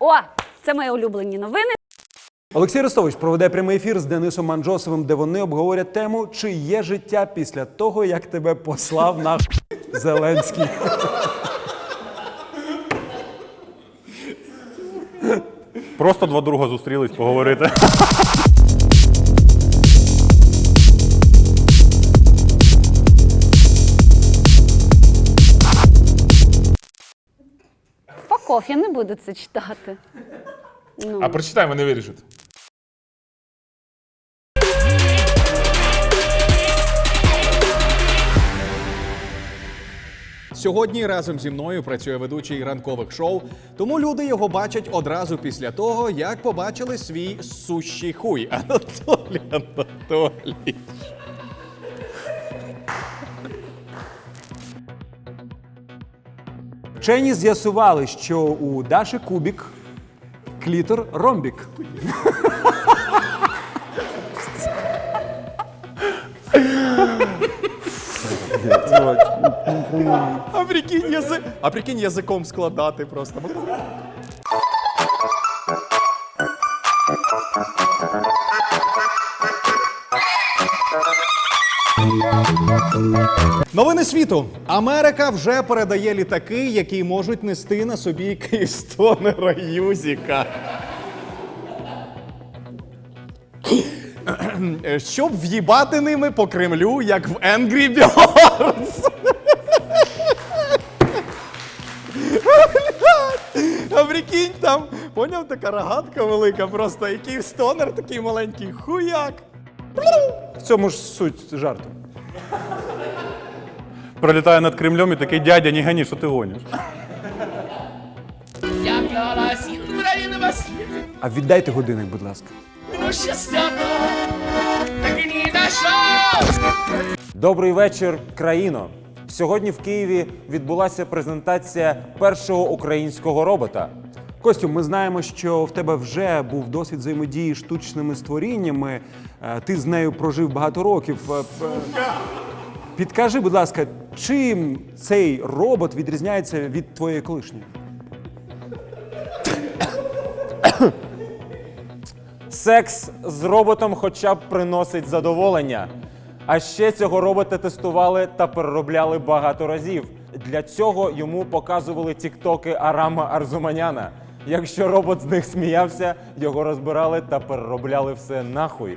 О, це мої улюблені новини. Олексій Ростович проведе прямий ефір з Денисом Манджосовим, де вони обговорять тему, чи є життя після того, як тебе послав наш Зеленський. Просто два друга зустрілись поговорити. Факов, я не буду це читати. Ну, А прочитай, вони вирішать. Сьогодні разом зі мною працює ведучий ранкових шоу, тому люди його бачать одразу після того, як побачили свій сущий хуй. Анатолій Анатолій. Вчені з'ясували, що у Даші Кубік клітор ромбік. А прикинь, язи... а прикинь язиком складати просто. Новини світу. Америка вже передає літаки, які можуть нести на собі Київстонера Юзіка. Щоб в'їбати ними по Кремлю, як в Angry Birds. А прикинь, там, поняв, така рогатка велика, просто і Київстонер такий маленький хуяк. В цьому ж суть жарту. Пролітає над Кремлем і такий дядя, не гані, що ти гониш. А віддайте годинник, будь ласка. Добрий вечір, країно. Сьогодні в Києві відбулася презентація першого українського робота. Костю, ми знаємо, що в тебе вже був досвід взаємодії штучними створіннями. Е, Ти з нею прожив багато років. Е, Підкажи, будь ласка, чим цей робот відрізняється від твоєї колишньої? Секс з роботом хоча б приносить задоволення. А ще цього робота тестували та переробляли багато разів. Для цього йому показували тіктоки Арама Арзуманяна. Якщо робот з них сміявся, його розбирали та переробляли все нахуй.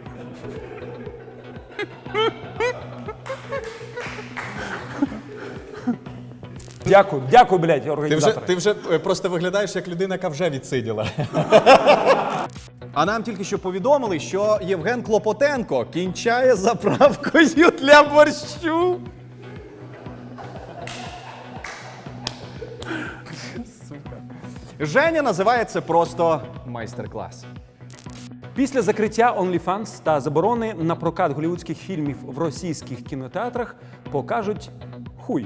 Дякую, дякую, блядь, Ти вже, організатори. ти вже е, просто виглядаєш як людина, яка вже відсиділа. А нам тільки що повідомили, що Євген Клопотенко кінчає заправкою для борщу. Женя називає це просто майстер-клас. Після закриття OnlyFans та заборони на прокат голівудських фільмів в російських кінотеатрах покажуть хуй.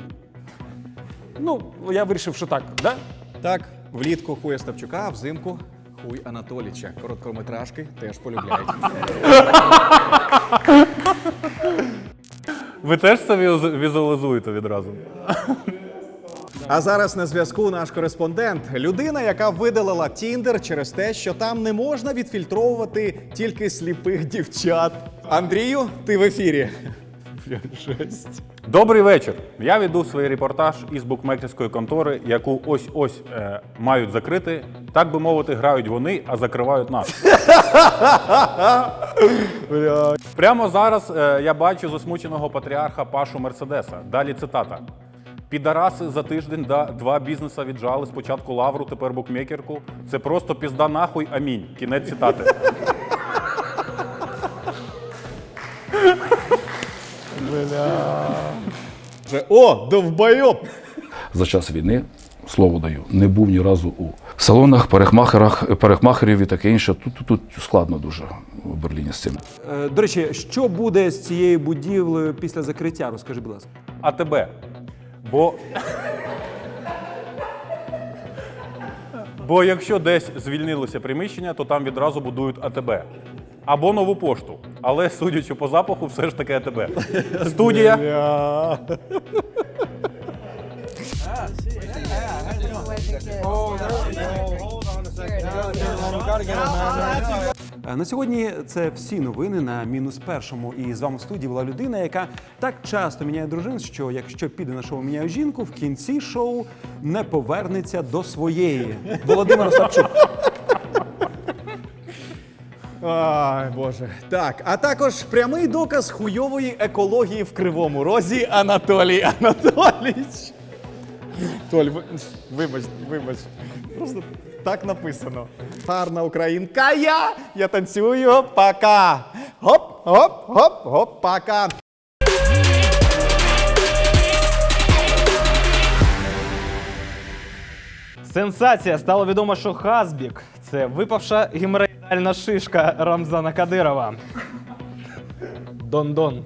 Ну, я вирішив, що так, да? Так, влітку хуя Ставчука, а взимку хуй Анатоліча. Короткометражки теж полюбляють. Ви теж це візуалізуєте відразу? А зараз на зв'язку наш кореспондент, людина, яка видалила Тіндер через те, що там не можна відфільтровувати тільки сліпих дівчат. Андрію, ти в ефірі. Жесть. Добрий вечір. Я веду свій репортаж із букмекерської контори, яку ось-ось е, мають закрити. Так би мовити, грають вони, а закривають нас. Прямо зараз е, я бачу засмученого патріарха Пашу Мерседеса. Далі цитата. Підараси за тиждень да, два бізнеса віджали. Спочатку лавру, тепер букмекерку. Це просто пізда нахуй, амінь. Кінець цитати. Вже, О, довбойоб! за час війни, слово даю, не був ні разу у салонах, парикмахерах, парикмахерів і таке інше. Тут, тут, тут складно дуже в Берліні з цим. Е, До речі, що буде з цією будівлею після закриття? Розкажи, будь ласка. А тебе. Бо. Бо якщо десь звільнилося приміщення, то там відразу будують АТБ. Або нову пошту. Але судячи по запаху, все ж таки АТБ. Студія. Е, На сьогодні це всі новини на мінус першому. І з вами в студії була людина, яка так часто міняє дружин, що якщо піде на шоу міняю жінку, в кінці шоу не повернеться до своєї. Володимир Остапчук. Ай, Боже. Так, а також прямий доказ хуйової екології в Кривому Розі Анатолій Анатолійович. Толь, вибач, вибач. Просто так написано. Гарна українка я, я танцюю, пока. Гоп, гоп, гоп, гоп, пока. Сенсація! Стало відомо, що Хазбік це випавша геморроїдальна шишка Рамзана Кадирова. Дон-дон.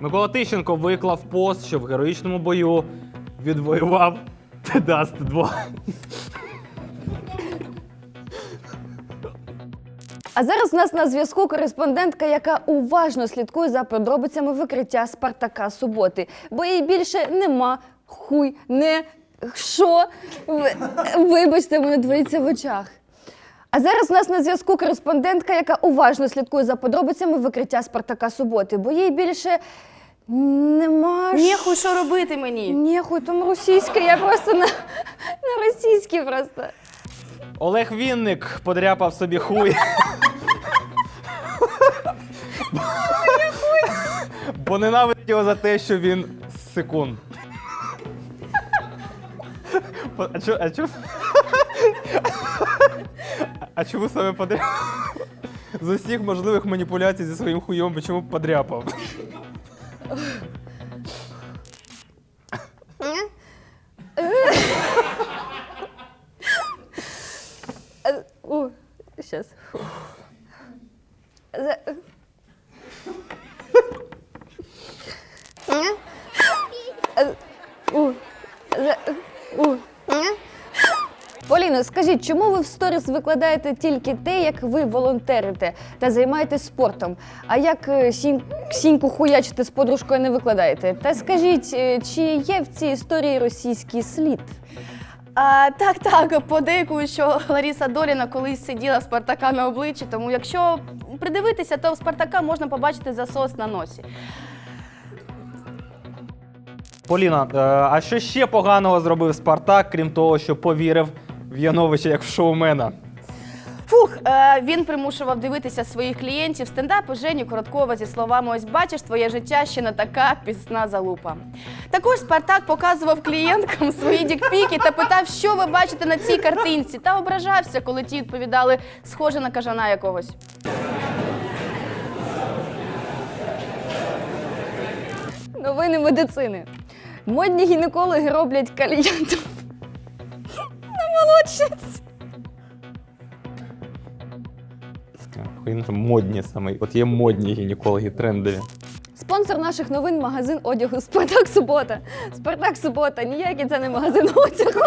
Микола Тищенко виклав пост, що в героїчному бою відвоював Тедаст 2. А зараз у нас на зв'язку кореспондентка, яка уважно слідкує за подробицями викриття Спартака суботи, бо їй більше нема хуй, не що. Ви- Вибачте, мене двоїться в очах. А зараз у нас на зв'язку кореспондентка, яка уважно слідкує за подробицями викриття Спартака суботи, бо їй більше нема. Ніхуй, що робити мені? Ніхуй, там російське, я просто на, на російській просто. Олег Вінник подряпав собі хуй. Бо ненавидить його за те, що він секунд. А чо, а чо? А чому саме подряпав? З усіх можливих маніпуляцій зі своїм хуйом, чому подряпав? У, сейчас. Поліно, скажіть, чому ви в сторіс викладаєте тільки те, як ви волонтерите та займаєтесь спортом? А як е, сінь, сіньку хуячите з подружкою не викладаєте? Та скажіть, е, чи є в цій історії російський слід? А, так, так, подейкую, що Лариса Доліна колись сиділа в Спартака на обличчі, тому якщо придивитися, то в Спартака можна побачити засос на носі. Поліна, е, а що ще поганого зробив Спартак, крім того, що повірив в Яновича як в шоумена? Фух, е, він примушував дивитися своїх клієнтів стендапи Жені Короткова зі словами Ось бачиш, твоє життя ще не така пісна залупа. Також Спартак показував клієнткам свої дікпіки та питав, що ви бачите на цій картинці, та ображався, коли ті відповідали, схоже на кажана якогось. Новини медицини. Модні гінекологи роблять каліянту на молодшиць. Він модні саме. От є модні гінекологи, трендові. Спонсор наших новин магазин одягу Спартак Субота. Спартак Субота, ніякий це не магазин одягу.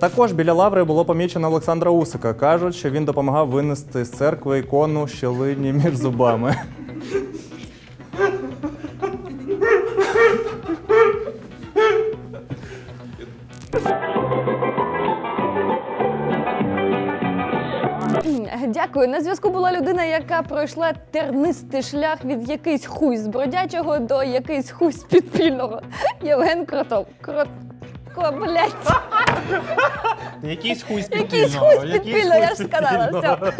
Також біля лаври було помічено Олександра Усика. Кажуть, що він допомагав винести з церкви ікону щелині між зубами. Дякую. На зв'язку була людина, яка пройшла тернистий шлях від якийсь хуй з бродячого до якийсь хуй з підпільного. Євген Кротов. Крот... Ко, блядь. Якийсь хуй з Якийсь хуй з підпільного, я ж сказала. Все.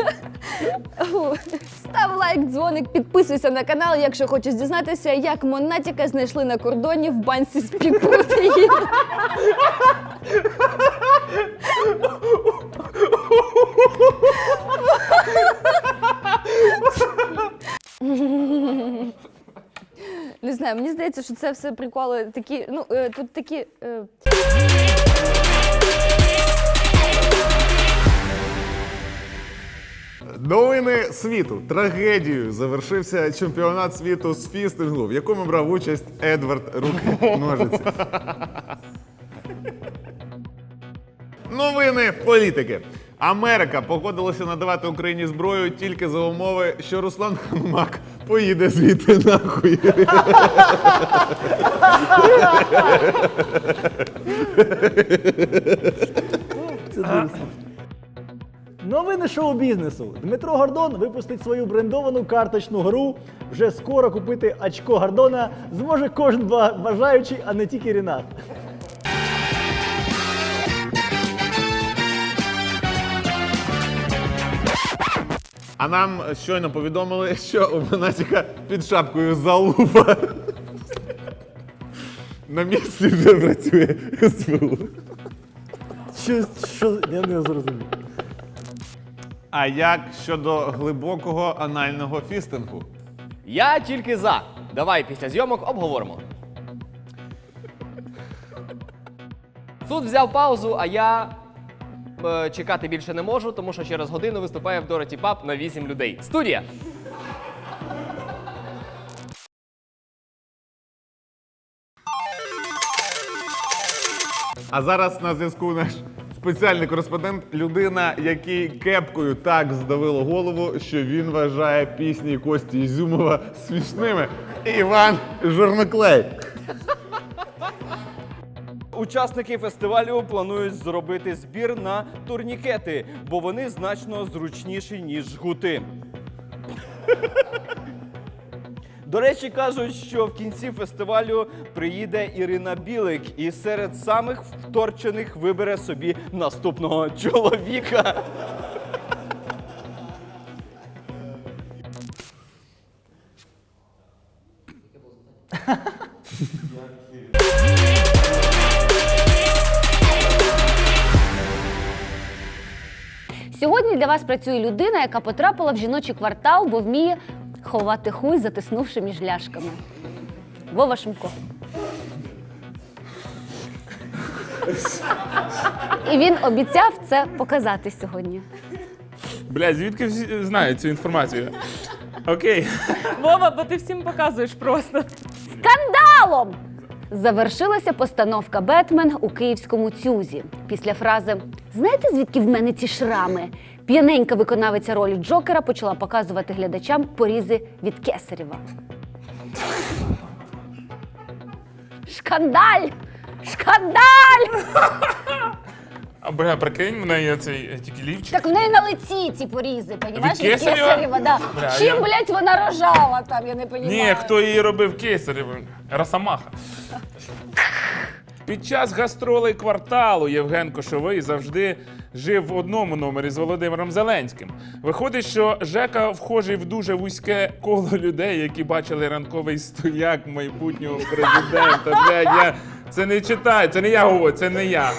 Фу. Став лайк, дзвоник, підписуйся на канал, якщо хочеш дізнатися, як Монатіка знайшли на кордоні в банці з під протеїну. Не знаю, мені здається, що це все приколи такі. Ну, е, тут такі. е, Новини світу. Трагедією завершився чемпіонат світу з фістингу, в якому брав участь Едвард Руки Ножиці. Новини політики. Америка погодилася надавати Україні зброю тільки за умови, що Руслан Ханмак поїде звідти нахуй. Новини шоу-бізнесу. Дмитро Гордон випустить свою брендовану карточну гру. Вже скоро купити очко Гордона зможе кожен бажаючий, а не тільки Рінат. А нам щойно повідомили, що у Монатіка під шапкою залупа. На місці вже працює СБУ. Що, що я не зрозумів. А як щодо глибокого анального фістингу? Я тільки за. Давай після зйомок обговоримо. Суд взяв паузу, а я е, чекати більше не можу, тому що через годину виступає в Дороті Паб на 8 людей. Студія! А зараз на зв'язку наш спеціальний кореспондент, людина, який кепкою так здавило голову, що він вважає пісні Кості Ізюмова смішними. Іван Жорноклей. Учасники фестивалю планують зробити збір на турнікети, бо вони значно зручніші, ніж жгути. До речі, кажуть, що в кінці фестивалю приїде Ірина Білик і серед самих вторчених вибере собі наступного чоловіка. Сьогодні для вас працює людина, яка потрапила в жіночий квартал, бо вміє ховати хуй, затиснувши між ляшками. Вова Шумко. І він обіцяв це показати сьогодні. Бля, звідки всі знають цю інформацію? Окей. Вова, бо ти всім показуєш просто. Скандалом! Завершилася постановка Бетмен у київському цюзі. Після фрази Знаєте, звідки в мене ці шрами? П'яненька виконавиця ролі Джокера почала показувати глядачам порізи від Кесарєва. Шкандаль! Шкандаль! А бля, прикинь, в неї цей е, тільки лівчик. Так в неї на лиці ці порізи, понімаєш? Від Кесарєва? да. Бля, Чим, я- блядь, вона рожала там, я не розумію. Ні, хто її робив кесаревим? Росомаха. Під час гастролей кварталу Євген Кошовий завжди жив в одному номері з Володимиром Зеленським. Виходить, що Жека вхожий в дуже вузьке коло людей, які бачили ранковий стояк майбутнього президента. Блядь, я це не читаю, це не я говорю, це не я.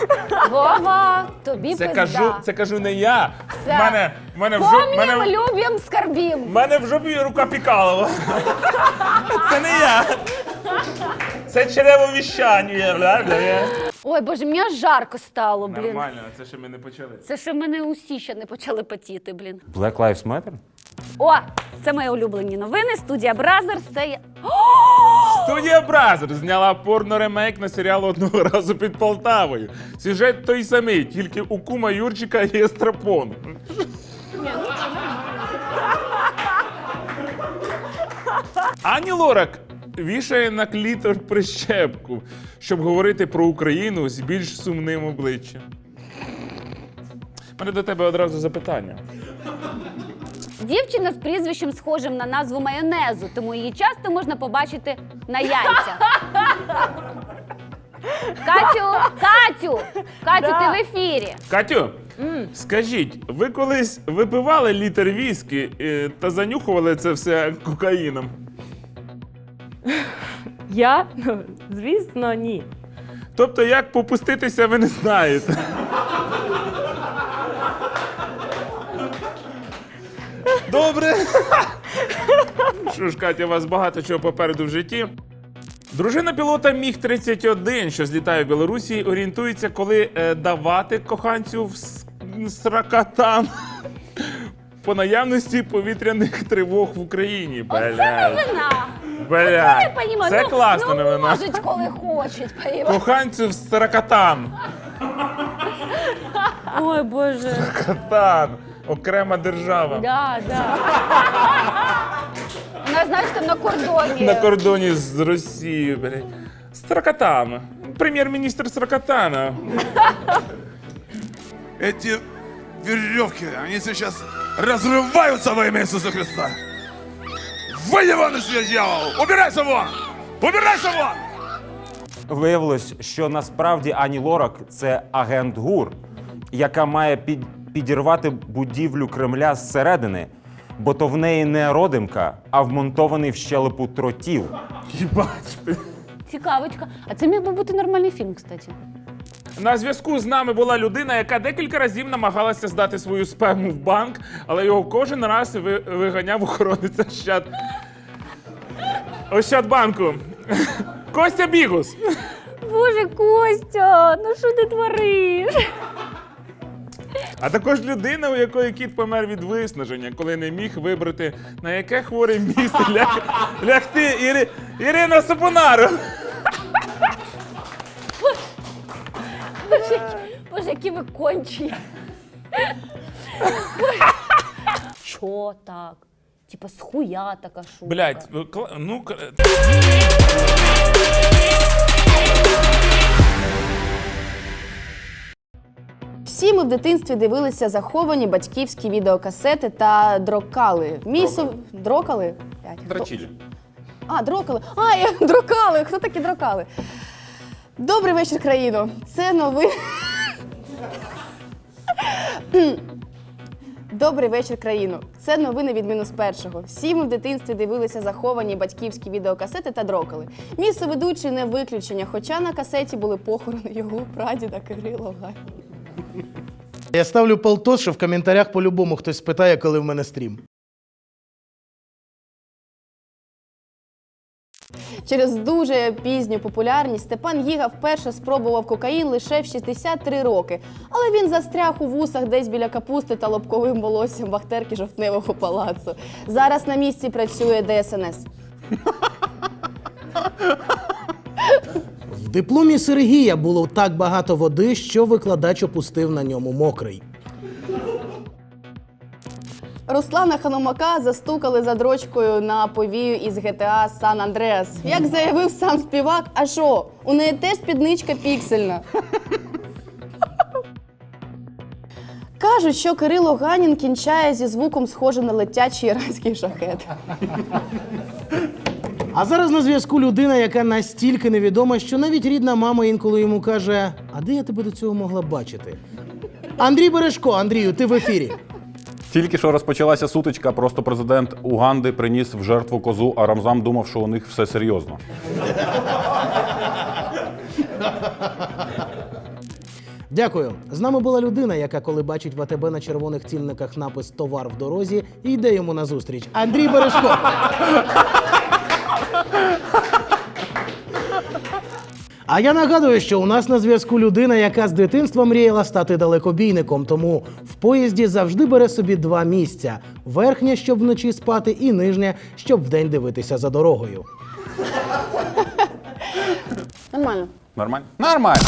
Вова, тобі Це пизда. кажу, це кажу не я. Все. В мене, в мене в Помнім, мене, любим, скорбім. в мене в жопі рука Пікалова. Це не я. Це черевовіщання. бля, бля. Ой, боже, мені аж жарко стало, блін. Нормально, це ще ми не почали. Це що мене усі ще не почали потіти, блін. Black Lives Matter? О, це мої улюблені новини. Студія Бразерс. Це я. Студія Бразер зняла порно-ремейк на серіал одного разу під Полтавою. Сюжет той самий, тільки у кума Юрчика є страпон. Ані Лорак вішає на клітор прищепку, щоб говорити про Україну з більш сумним обличчям. У мене до тебе одразу запитання. Дівчина з прізвищем схожим на назву майонезу, тому її часто можна побачити на яйцях. Катю, Катю, Катю, Да. ти в ефірі. Катю, скажіть, ви колись випивали літр віскі е, та занюхували це все кокаїном? Я? Ну, звісно, ні. Тобто, як попуститися, ви не знаєте. Добре. Що ж, Катя, у вас багато чого попереду в житті. Дружина пілота Міг-31, що злітає в Білорусі, орієнтується, коли е, давати коханцю в с- сракатан по наявності повітряних тривог в Україні. Оце Блядь. новина. Бля, Оце я понімаю. це ну, класна ну, новина. можуть, коли хочуть, понімаєш? Коханцю в сракатан. Ой, Боже. Катан, окрема держава. Да, да. Вона, знаєш, там на кордоні. На кордоні з Росією, блядь. Стракатан. Прем'єр-міністр Стракатана. Эти веревки, они сейчас разрываются во имя Иисуса Христа. Выйди вон из себя, дьявол! Убирайся вон! Убирайся вон! Виявилось, що насправді Ані Лорак це агент ГУР, яка має під, підірвати будівлю Кремля зсередини, бо то в неї не родимка, а вмонтований в щелепу тротіл. Їбать. Цікавочка. А це міг би бути нормальний фільм, кстати. На зв'язку з нами була людина, яка декілька разів намагалася здати свою спему в банк, але його кожен раз ви- виганяв охоронець Ощад. Ощадбанку. Костя Бігус. Боже, Костя, ну що ти твориш? А також людина, у якої кіт помер від виснаження, коли не міг вибрати, на яке хворе місце ляг... лягти Іри... Ірина Сапонару. Боже, Боже, які ви кончі. Чо так? Типа схуя така шутка. Блять, ну. Всі ми в дитинстві дивилися заховані батьківські відеокасети та дрокали. Мій су... Дрокали? Блядь, хто-. А, дрокали. А, я дрокали. Хто такі дрокали? Добрий вечір, країно. Це новий. Добрий вечір, країно. Це новини від мінус першого. Всі ми в дитинстві дивилися заховані батьківські відеокасети та дрокали. Місце ведучий не виключення, хоча на касеті були похорони його прадіда Кирило Гай. Я ставлю полтос, що в коментарях по-любому хтось спитає, коли в мене стрім. Через дуже пізню популярність Степан Гіга вперше спробував кокаїн лише в 63 роки, але він застряг у вусах десь біля капусти та лобковим волоссям вахтерки жовтневого палацу. Зараз на місці працює ДСНС. В дипломі Сергія було так багато води, що викладач опустив на ньому мокрий. Руслана Ханумака застукали за дрочкою на повію із GTA San Andreas. Як заявив сам співак, а що? У неї теж спідничка піксельна. Кажуть, що Кирило Ганін кінчає зі звуком, схожим на летячий іранський шахет. А зараз на зв'язку людина, яка настільки невідома, що навіть рідна мама інколи йому каже: А де я тебе до цього могла бачити? Андрій Бережко, Андрію, ти в ефірі. Тільки що розпочалася сутичка, просто президент Уганди приніс в жертву козу, а Рамзан думав, що у них все серйозно. Дякую. З нами була людина, яка, коли бачить в АТБ на червоних цінниках напис Товар в дорозі, і йде йому назустріч. Андрій Бережко. А я нагадую, що у нас на зв'язку людина, яка з дитинства мріяла стати далекобійником, тому в поїзді завжди бере собі два місця: верхнє, щоб вночі спати, і нижнє, щоб вдень дивитися за дорогою. Нормально. Нормально? Нормально.